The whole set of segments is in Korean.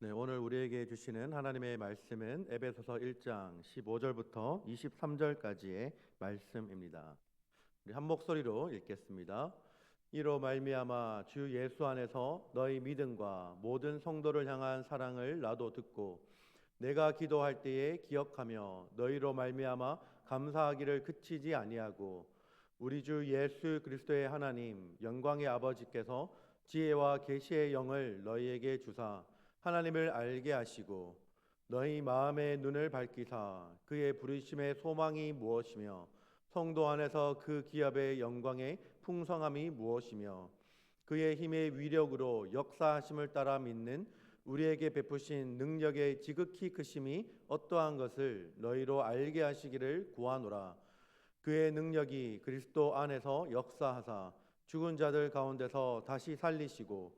네, 오늘 우리에게 주시는 하나님의 말씀은 에베소서 1장 15절부터 23절까지의 말씀입니다. 우리 한 목소리로 읽겠습니다. 이로 말미암아 주 예수 안에서 너희 믿음과 모든 성도를 향한 사랑을 나도 듣고 내가 기도할 때에 기억하며 너희로 말미암아 감사하기를 그치지 아니하고 우리 주 예수 그리스도의 하나님 영광의 아버지께서 지혜와 계시의 영을 너희에게 주사 하나님을 알게 하시고 너희 마음의 눈을 밝히사 그의 부르심의 소망이 무엇이며 성도 안에서 그 기업의 영광의 풍성함이 무엇이며 그의 힘의 위력으로 역사하심을 따라 믿는 우리에게 베푸신 능력의 지극히 크심이 어떠한 것을 너희로 알게 하시기를 구하노라. 그의 능력이 그리스도 안에서 역사하사 죽은 자들 가운데서 다시 살리시고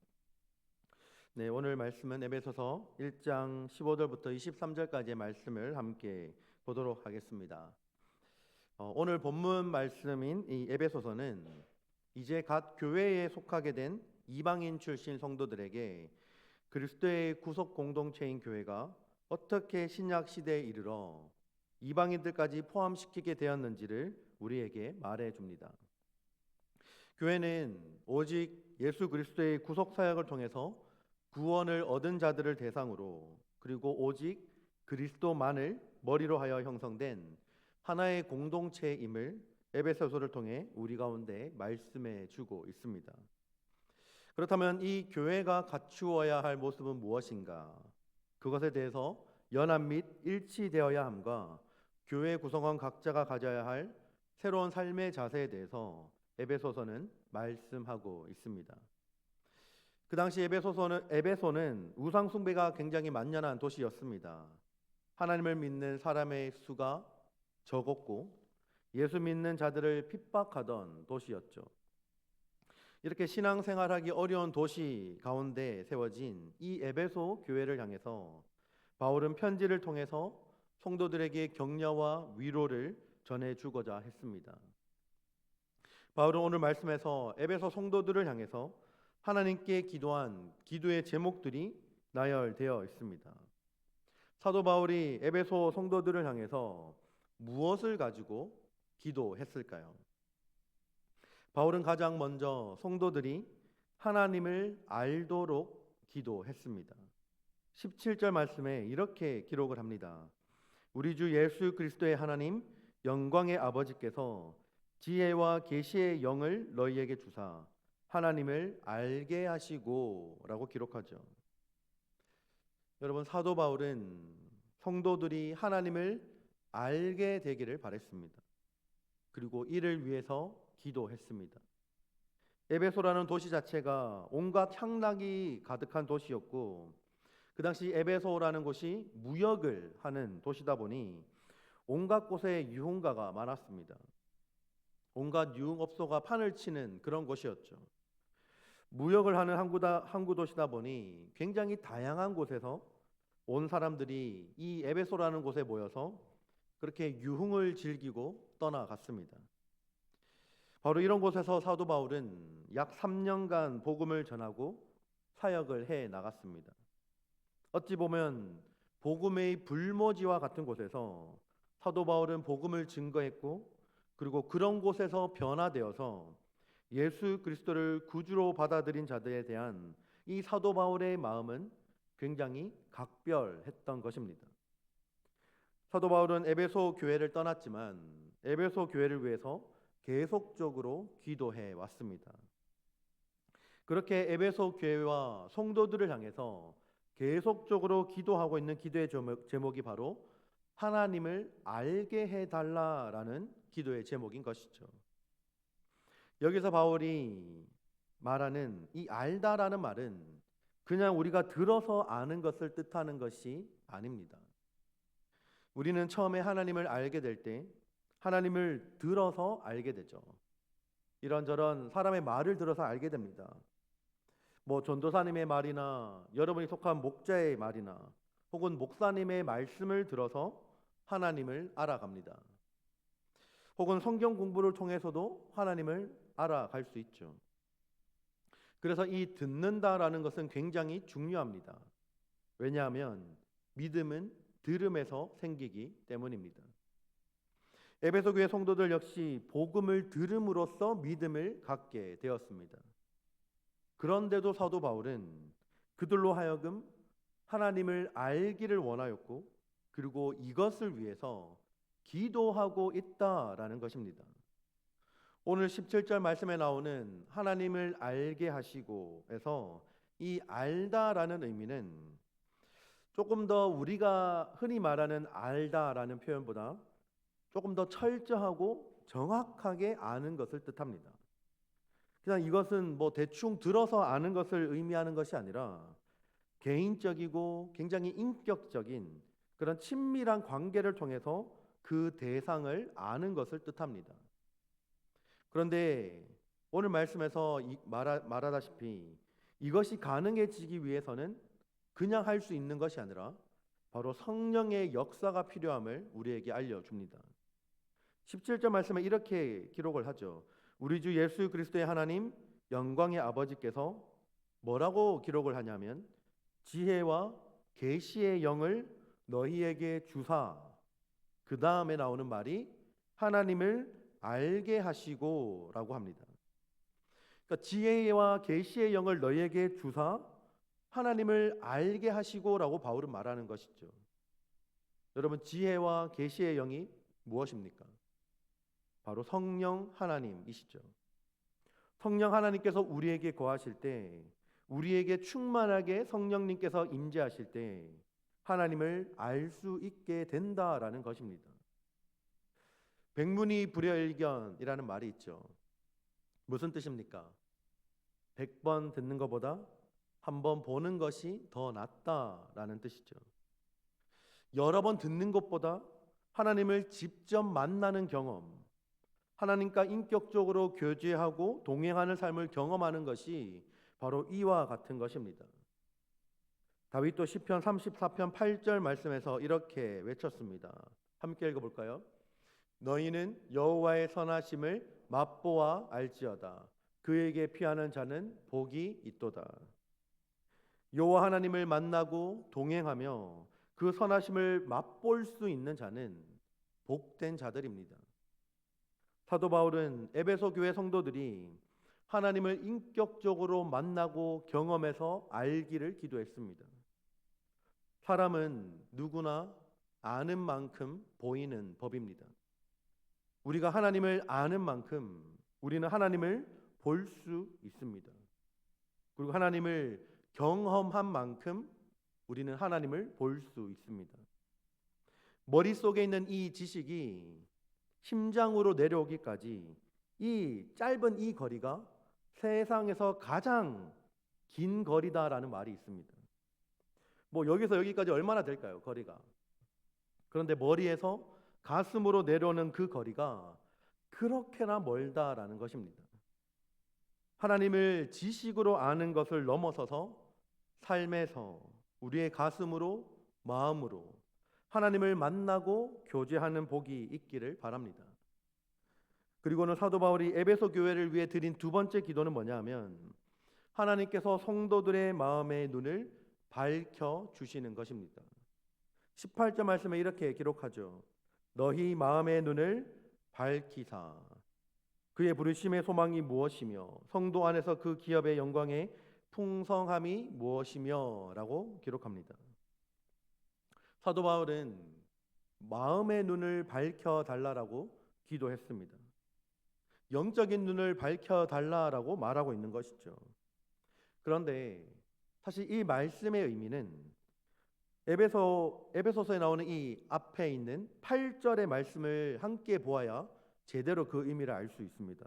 네, 오늘 말씀은 에베소서 1장 15절부터 23절까지의 말씀을 함께 보도록 하겠습니다. 어, 오늘 본문 말씀인 이 에베소서는 이제 갓 교회에 속하게 된 이방인 출신 성도들에게 그리스도의 구속 공동체인 교회가 어떻게 신약 시대에 이르러 이방인들까지 포함시키게 되었는지를 우리에게 말해 줍니다. 교회는 오직 예수 그리스도의 구속 사역을 통해서 구원을 얻은 자들을 대상으로 그리고 오직 그리스도만을 머리로 하여 형성된 하나의 공동체임을 에베소서를 통해 우리 가운데 말씀해 주고 있습니다. 그렇다면 이 교회가 갖추어야 할 모습은 무엇인가? 그것에 대해서 연합 및 일치되어야 함과 교회 구성원 각자가 가져야 할 새로운 삶의 자세에 대해서 에베소서는 말씀하고 있습니다. 그 당시 에베소서는 에베소는 우상 숭배가 굉장히 만연한 도시였습니다. 하나님을 믿는 사람의 수가 적었고 예수 믿는 자들을 핍박하던 도시였죠. 이렇게 신앙생활하기 어려운 도시 가운데 세워진 이 에베소 교회를 향해서 바울은 편지를 통해서 성도들에게 격려와 위로를 전해 주고자 했습니다. 바울은 오늘 말씀에서 에베소 성도들을 향해서 하나님께 기도한 기도의 제목들이 나열되어 있습니다. 사도 바울이 에베소 성도들을 향해서 무엇을 가지고 기도했을까요? 바울은 가장 먼저 성도들이 하나님을 알도록 기도했습니다. 17절 말씀에 이렇게 기록을 합니다. 우리 주 예수 그리스도의 하나님 영광의 아버지께서 지혜와 계시의 영을 너희에게 주사 하나님을 알게 하시고라고 기록하죠. 여러분 사도 바울은 성도들이 하나님을 알게 되기를 바랬습니다. 그리고 이를 위해서 기도했습니다. 에베소라는 도시 자체가 온갖 향락이 가득한 도시였고 그 당시 에베소라는 곳이 무역을 하는 도시다 보니 온갖 곳에 유흥가가 많았습니다. 온갖 유흥업소가 판을 치는 그런 곳이었죠. 무역을 하는 항구다, 항구 도시다 보니 굉장히 다양한 곳에서 온 사람들이 이 에베소라는 곳에 모여서 그렇게 유흥을 즐기고 떠나갔습니다. 바로 이런 곳에서 사도 바울은 약 3년간 복음을 전하고 사역을 해 나갔습니다. 어찌 보면 복음의 불모지와 같은 곳에서 사도 바울은 복음을 증거했고 그리고 그런 곳에서 변화되어서 예수 그리스도를 구주로 받아들인 자들에 대한 이 사도 바울의 마음은 굉장히 각별했던 것입니다. 사도 바울은 에베소 교회를 떠났지만 에베소 교회를 위해서 계속적으로 기도해 왔습니다. 그렇게 에베소 교회와 성도들을 향해서 계속적으로 기도하고 있는 기도의 제목이 바로 하나님을 알게 해달라라는 기도의 제목인 것이죠. 여기서 바울이 말하는 이 알다라는 말은 그냥 우리가 들어서 아는 것을 뜻하는 것이 아닙니다. 우리는 처음에 하나님을 알게 될 때 하나님을 들어서 알게 되죠. 이런저런 사람의 말을 들어서 알게 됩니다. 뭐 전도사님의 말이나 여러분이 속한 목자의 말이나 혹은 목사님의 말씀을 들어서 하나님을 알아갑니다. 혹은 성경 공부를 통해서도 하나님을 알아갈 수 있죠. 그래서 이 듣는다라는 것은 굉장히 중요합니다. 왜냐하면 믿음은 들음에서 생기기 때문입니다. 에베소 교회 성도들 역시 복음을 들음으로써 믿음을 갖게 되었습니다. 그런데도 사도 바울은 그들로 하여금 하나님을 알기를 원하였고 그리고 이것을 위해서 기도하고 있다라는 것입니다. 오늘 17절 말씀에 나오는 하나님을 알게 하시고에서 이 알다라는 의미는 조금 더 우리가 흔히 말하는 알다라는 표현보다 조금 더 철저하고 정확하게 아는 것을 뜻합니다. 그냥 이것은 뭐 대충 들어서 아는 것을 의미하는 것이 아니라 개인적이고 굉장히 인격적인 그런 친밀한 관계를 통해서 그 대상을 아는 것을 뜻합니다. 그런데 오늘 말씀에서 말하, 말하다시피 이것이 가능해지기 위해서는 그냥 할 수 있는 것이 아니라 바로 성령의 역사가 필요함을 우리에게 알려줍니다. 17절 말씀에 이렇게 기록을 하죠. 우리 주 예수 그리스도의 하나님 영광의 아버지께서 뭐라고 기록을 하냐면 지혜와 계시의 영을 너희에게 주사 그 다음에 나오는 말이 하나님을 알게 하시고라고 합니다. 그러니까 지혜와 계시의 영을 너희에게 주사 하나님을 알게 하시고라고 바울은 말하는 것이죠. 여러분 지혜와 계시의 영이 무엇입니까? 바로 성령 하나님이시죠. 성령 하나님께서 우리에게 거하실 때 우리에게 충만하게 성령님께서 임재하실 때 하나님을 알 수 있게 된다라는 것입니다. 백문이 불여일견이라는 말이 있죠. 무슨 뜻입니까? 100번 듣는 것보다 한 번 보는 것이 더 낫다라는 뜻이죠. 여러 번 듣는 것보다 하나님을 직접 만나는 경험, 하나님과 인격적으로 교제하고 동행하는 삶을 경험하는 것이 바로 이와 같은 것입니다. 다윗도 시편 34편 8절 말씀에서 이렇게 외쳤습니다. 함께 읽어 볼까요? 너희는 여호와의 선하심을 맛보아 알지어다. 그에게 피하는 자는 복이 있도다. 여호와 하나님을 만나고 동행하며 그 선하심을 맛볼 수 있는 자는 복된 자들입니다. 사도 바울은 에베소 교회 성도들이 하나님을 인격적으로 만나고 경험해서 알기를 기도했습니다. 사람은 누구나 아는 만큼 보이는 법입니다. 우리가 하나님을 아는 만큼 우리는 하나님을 볼 수 있습니다. 그리고 하나님을 경험한 만큼 우리는 하나님을 볼 수 있습니다. 머릿속에 있는 이 지식이 심장으로 내려오기까지 이 짧은 이 거리가 세상에서 가장 긴 거리다라는 말이 있습니다. 뭐 여기서 여기까지 얼마나 될까요? 거리가. 그런데 머리에서 가슴으로 내려오는 그 거리가 그렇게나 멀다라는 것입니다. 하나님을 지식으로 아는 것을 넘어서서 삶에서 우리의 가슴으로 마음으로 하나님을 만나고 교제하는 복이 있기를 바랍니다. 그리고는 사도 바울이 에베소 교회를 위해 드린 두 번째 기도는 뭐냐면 하나님께서 성도들의 마음의 눈을 밝혀 주시는 것입니다. 18절 말씀에 이렇게 기록하죠. 너희 마음의 눈을 밝히사 그의 부르심의 소망이 무엇이며 성도 안에서 그 기업의 영광의 풍성함이 무엇이며라고 기록합니다. 사도 바울은 마음의 눈을 밝혀 달라라고 기도했습니다. 영적인 눈을 밝혀 달라라고 말하고 있는 것이죠. 그런데 사실 이 말씀의 의미는 에베소 에베소서에 나오는 이 앞에 있는 8절의 말씀을 함께 보아야 제대로 그 의미를 알 수 있습니다.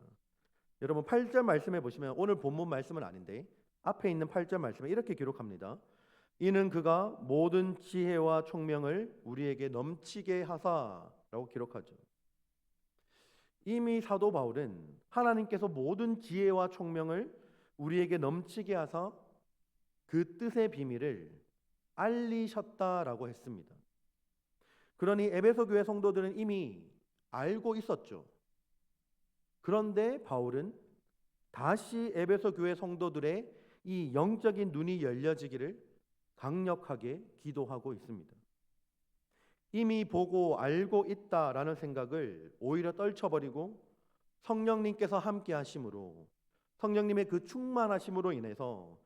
여러분 8절 말씀해 보시면 오늘 본문 말씀은 아닌데 앞에 있는 8절 말씀에 이렇게 기록합니다. 이는 그가 모든 지혜와 총명을 우리에게 넘치게 하사라고 기록하죠. 이미 사도 바울은 하나님께서 모든 지혜와 총명을 우리에게 넘치게 하사 그 뜻의 비밀을 알리셨다라고 했습니다. 그러니 에베소 교회 성도들은 이미 알고 있었죠. 그런데 바울은 다시 에베소 교회 성도들의 이 영적인 눈이 열려지기를 강력하게 기도하고 있습니다. 이미 보고 알고 있다라는 생각을 오히려 떨쳐버리고 성령님께서 함께 하심으로 성령님의 그 충만하심으로 인해서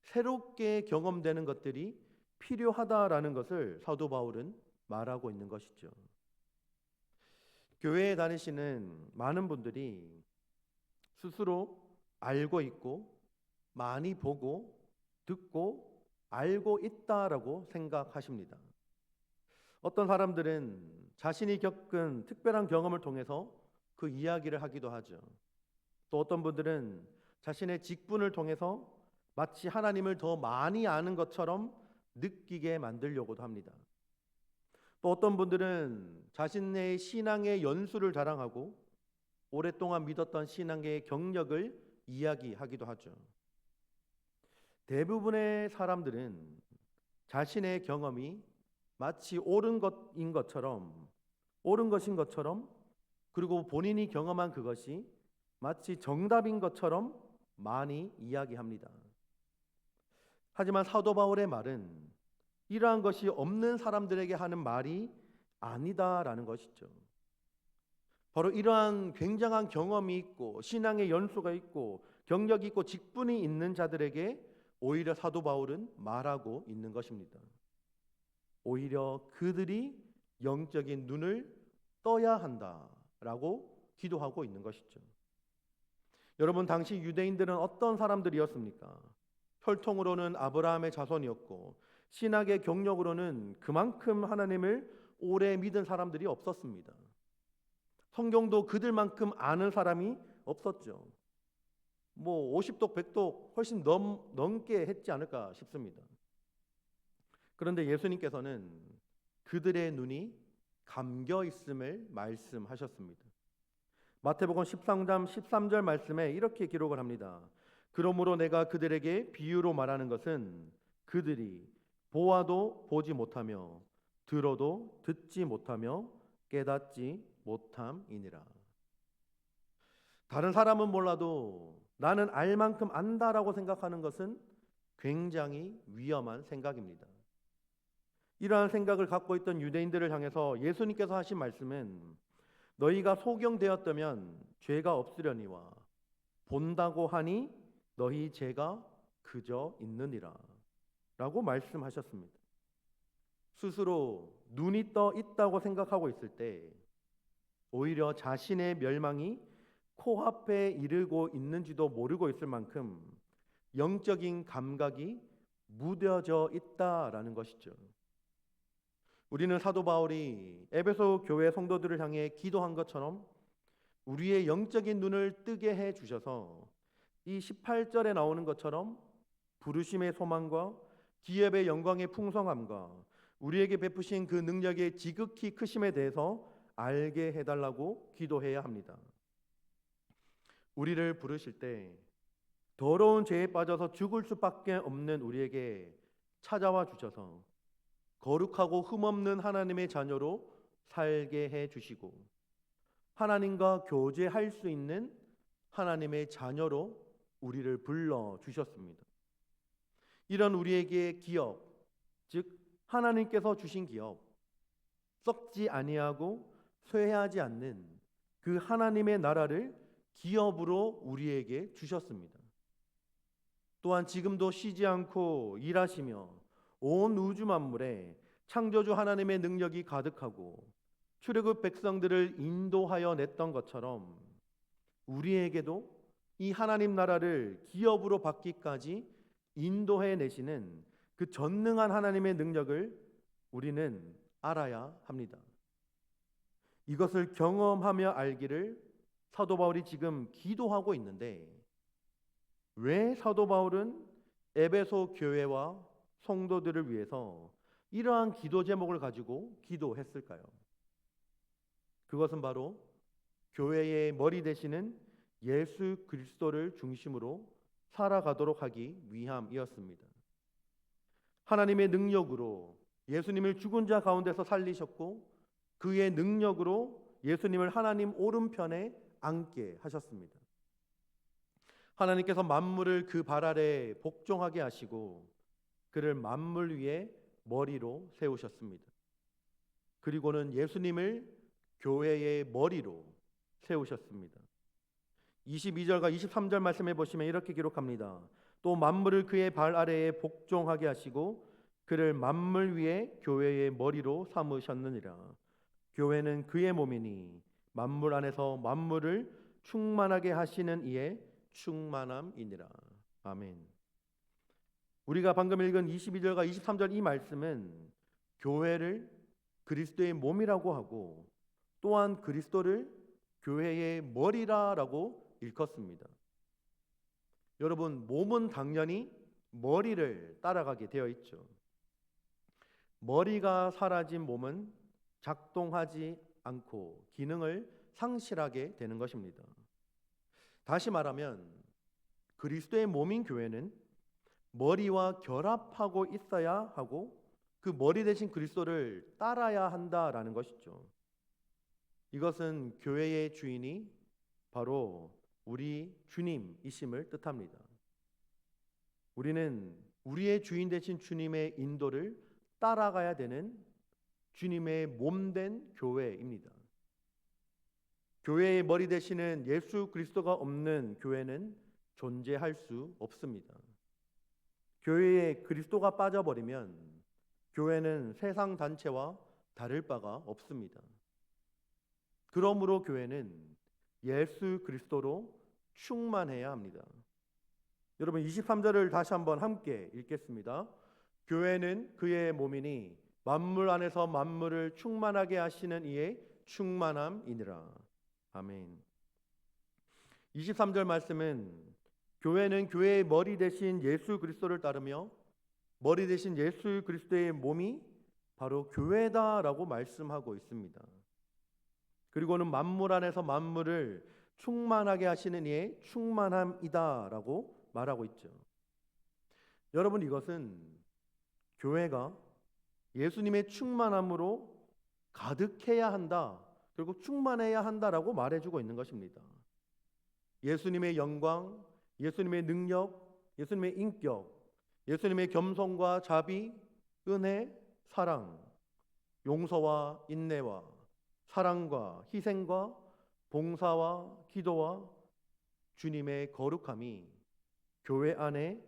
새롭게 경험되는 것들이 필요하다라는 것을 사도 바울은 말하고 있는 것이죠. 교회에 다니시는 많은 분들이 스스로 알고 있고 많이 보고 듣고 알고 있다라고 생각하십니다. 어떤 사람들은 자신이 겪은 특별한 경험을 통해서 그 이야기를 하기도 하죠. 또 어떤 분들은 자신의 직분을 통해서 마치 하나님을 더 많이 아는 것처럼 느끼게 만들려고도 합니다. 또 어떤 분들은 자신의 신앙의 연수를 자랑하고 오랫동안 믿었던 신앙의 경력을 이야기하기도 하죠. 대부분의 사람들은 자신의 경험이 마치 옳은 것인 것처럼 옳은 것인 것처럼 그리고 본인이 경험한 그것이 마치 정답인 것처럼 많이 이야기합니다. 하지만 사도 바울의 말은 이러한 것이 없는 사람들에게 하는 말이 아니다라는 것이죠. 바로 이러한 굉장한 경험이 있고 신앙의 연수가 있고 경력이 있고 직분이 있는 자들에게 오히려 사도 바울은 말하고 있는 것입니다. 오히려 그들이 영적인 눈을 떠야 한다라고 기도하고 있는 것이죠. 여러분 당시 유대인들은 어떤 사람들이었습니까? 혈통으로는 아브라함의 자손이었고 신학의 경력으로는 그만큼 하나님을 오래 믿은 사람들이 없었습니다. 성경도 그들만큼 아는 사람이 없었죠. 뭐 50독, 100독 훨씬 넘, 넘게 했지 않을까 싶습니다. 그런데 예수님께서는 그들의 눈이 감겨 있음을 말씀하셨습니다. 마태복음 13장 13절 말씀에 이렇게 기록을 합니다. 그러므로 내가 그들에게 비유로 말하는 것은 그들이 보아도 보지 못하며 들어도 듣지 못하며 깨닫지 못함이니라. 다른 사람은 몰라도 나는 알 만큼 안다라고 생각하는 것은 굉장히 위험한 생각입니다. 이러한 생각을 갖고 있던 유대인들을 향해서 예수님께서 하신 말씀은 너희가 소경되었다면 죄가 없으려니와 본다고 하니 너희 죄가 그저 있느니라 라고 말씀하셨습니다. 스스로 눈이 떠 있다고 생각하고 있을 때 오히려 자신의 멸망이 코앞에 이르고 있는지도 모르고 있을 만큼 영적인 감각이 무뎌져 있다라는 것이죠. 우리는 사도 바울이 에베소 교회 성도들을 향해 기도한 것처럼 우리의 영적인 눈을 뜨게 해 주셔서 이 18절에 나오는 것처럼 부르심의 소망과 기업의 영광의 풍성함과 우리에게 베푸신 그 능력의 지극히 크심에 대해서 알게 해달라고 기도해야 합니다. 우리를 부르실 때 더러운 죄에 빠져서 죽을 수밖에 없는 우리에게 찾아와 주셔서 거룩하고 흠없는 하나님의 자녀로 살게 해 주시고 하나님과 교제할 수 있는 하나님의 자녀로 우리를 불러 주셨습니다. 이런 우리에게 기업, 즉 하나님께서 주신 기업, 썩지 아니하고 쇠하지 않는 그 하나님의 나라를 기업으로 우리에게 주셨습니다. 또한 지금도 쉬지 않고 일하시며 온 우주 만물에 창조주 하나님의 능력이 가득하고 출애굽 백성들을 인도하여 냈던 것처럼 우리에게도 이 하나님 나라를 기업으로 받기까지 인도해 내시는 그 전능한 하나님의 능력을 우리는 알아야 합니다. 이것을 경험하며 알기를 사도 바울이 지금 기도하고 있는데 왜 사도 바울은 에베소 교회와 성도들을 위해서 이러한 기도 제목을 가지고 기도했을까요? 그것은 바로 교회의 머리 되시는 예수 그리스도를 중심으로 살아가도록 하기 위함이었습니다. 하나님의 능력으로 예수님을 죽은 자 가운데서 살리셨고 그의 능력으로 예수님을 하나님 오른편에 앉게 하셨습니다. 하나님께서 만물을 그 발 아래 복종하게 하시고 그를 만물 위에 머리로 세우셨습니다. 그리고는 예수님을 교회의 머리로 세우셨습니다. 22절과 23절 말씀해 보시면 이렇게 기록합니다. 또 만물을 그의 발 아래에 복종하게 하시고 그를 만물 위에 교회의 머리로 삼으셨느니라. 교회는 그의 몸이니 만물 안에서 만물을 충만하게 하시는 이의 충만함이니라. 아멘. 우리가 방금 읽은 22절과 23절 이 말씀은 교회를 그리스도의 몸이라고 하고 또한 그리스도를 교회의 머리라라고 일컫습니다. 여러분 몸은 당연히 머리를 따라가게 되어 있죠. 머리가 사라진 몸은 작동하지 않고 기능을 상실하게 되는 것입니다. 다시 말하면 그리스도의 몸인 교회는 머리와 결합하고 있어야 하고 그 머리 대신 그리스도를 따라야 한다라는 것이죠. 이것은 교회의 주인이 바로 우리 주님이심을 뜻합니다. 우리는 우리의 주인 되신 주님의 인도를 따라가야 되는 주님의 몸된 교회입니다. 교회의 머리 되시는 예수 그리스도가 없는 교회는 존재할 수 없습니다. 교회에 그리스도가 빠져버리면 교회는 세상 단체와 다를 바가 없습니다. 그러므로 교회는 예수 그리스도로 충만해야 합니다. 여러분 23절을 다시 한번 함께 읽겠습니다. 교회는 그의 몸이니 만물 안에서 만물을 충만하게 하시는 이의 충만함이니라. 아멘. 23절 말씀은 교회는 교회의 머리 대신 예수 그리스도를 따르며 머리 대신 예수 그리스도의 몸이 바로 교회다라고 말씀하고 있습니다. 그리고는 만물 안에서 만물을 충만하게 하시는 이의 충만함이다라고 말하고 있죠. 여러분 이것은 교회가 예수님의 충만함으로 가득해야 한다. 그리고 충만해야 한다라고 말해주고 있는 것입니다. 예수님의 영광, 예수님의 능력, 예수님의 인격, 예수님의 겸손과 자비, 은혜, 사랑, 용서와 인내와 사랑과 희생과 봉사와 기도와 주님의 거룩함이 교회 안에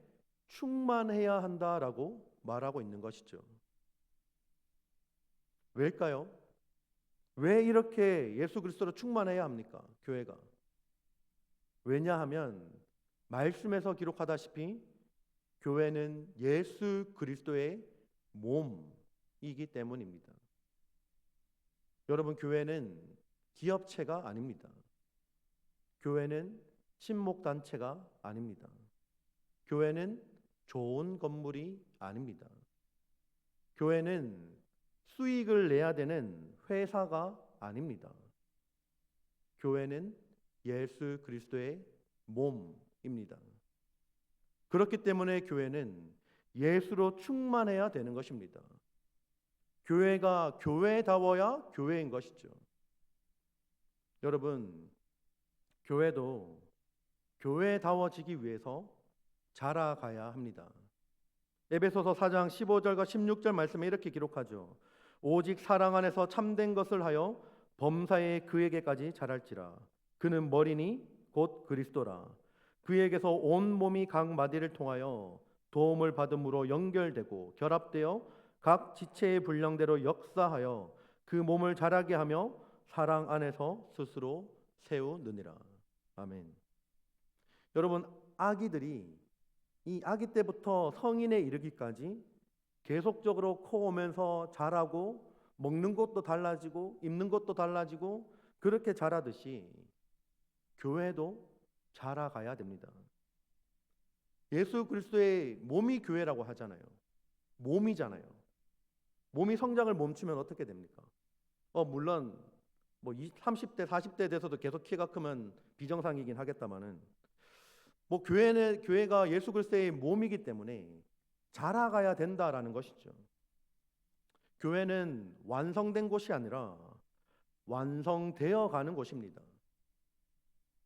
충만해야 한다라고 말하고 있는 것이죠. 왜일까요? 왜 이렇게 예수 그리스도로 충만해야 합니까? 교회가. 왜냐하면 말씀에서 기록하다시피 교회는 예수 그리스도의 몸이기 때문입니다. 여러분 교회는 기업체가 아닙니다. 교회는 친목 단체가 아닙니다. 교회는 좋은 건물이 아닙니다. 교회는 수익을 내야 되는 회사가 아닙니다. 교회는 예수 그리스도의 몸입니다. 그렇기 때문에 교회는 예수로 충만해야 되는 것입니다. 교회가 교회다워야 교회인 것이죠. 여러분, 교회도 교회다워지기 위해서 자라가야 합니다. 에베소서 4장 15절과 16절 말씀에 이렇게 기록하죠. 오직 사랑 안에서 참된 것을 하여 범사에 그에게까지 자랄지라 그는 머리니 곧 그리스도라 그에게서 온 몸이 각 마디를 통하여 도움을 받음으로 연결되고 결합되어 각 지체의 분량대로 역사하여 그 몸을 자라게 하며 사랑 안에서 스스로 세우느니라 아멘. 여러분 아기들이 이 아기 때부터 성인에 이르기까지 계속적으로 커오면서 자라고 먹는 것도 달라지고 입는 것도 달라지고 그렇게 자라듯이 교회도 자라가야 됩니다. 예수 그리스도의 몸이 교회라고 하잖아요. 몸이잖아요. 몸이 성장을 멈추면 어떻게 됩니까? 어 물론 뭐 20, 30대 40대 돼서도 계속 키가 크면 비정상이긴 하겠다마는 뭐 교회는 교회가 예수 그리스도의 몸이기 때문에 자라가야 된다라는 것이죠. 교회는 완성된 곳이 아니라 완성되어 가는 곳입니다.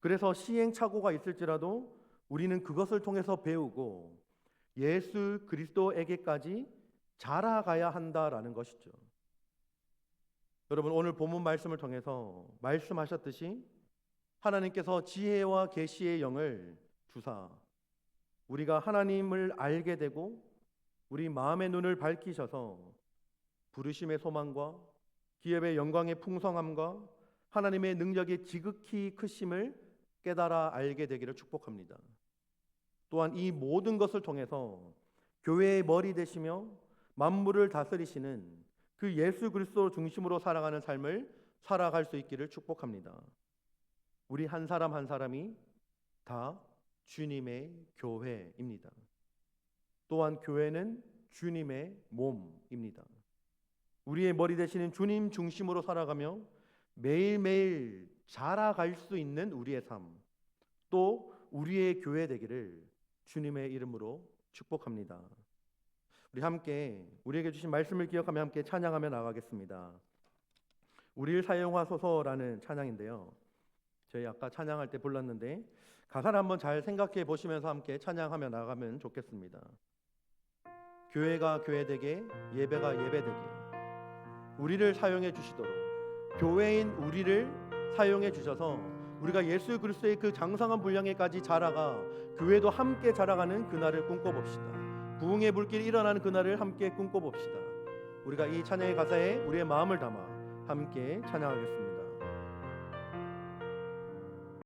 그래서 시행착오가 있을지라도 우리는 그것을 통해서 배우고 예수 그리스도에게까지 자라가야 한다라는 것이죠. 여러분 오늘 본문 말씀을 통해서 말씀하셨듯이 하나님께서 지혜와 계시의 영을 주사 우리가 하나님을 알게 되고 우리 마음의 눈을 밝히셔서 부르심의 소망과 기업의 영광의 풍성함과 하나님의 능력의 지극히 크심을 깨달아 알게 되기를 축복합니다. 또한 이 모든 것을 통해서 교회의 머리 되시며 만물을 다스리시는 그 예수 그리스도 중심으로 살아가는 삶을 살아갈 수 있기를 축복합니다. 우리 한 사람 한 사람이 다 주님의 교회입니다. 또한 교회는 주님의 몸입니다. 우리의 머리 되시는 주님 중심으로 살아가며 매일매일 자라갈 수 있는 우리의 삶, 또 우리의 교회 되기를 주님의 이름으로 축복합니다. 우리 함께 우리에게 주신 말씀을 기억하며 함께 찬양하며 나가겠습니다. 우리를 사용하소서라는 찬양인데요. 저희 아까 찬양할 때 불렀는데 가사를 한번 잘 생각해 보시면서 함께 찬양하며 나가면 좋겠습니다. 교회가 교회되게 예배가 예배되게 우리를 사용해 주시도록 교회인 우리를 사용해 주셔서 우리가 예수 그리스도의 그 장성한 분량에까지 자라가 교회도 함께 자라가는 그날을 꿈꿔봅시다. 부흥의 불길이 일어나는 그날을 함께 꿈꿔봅시다. 우리가 이 찬양의 가사에 우리의 마음을 담아 함께 찬양하겠습니다.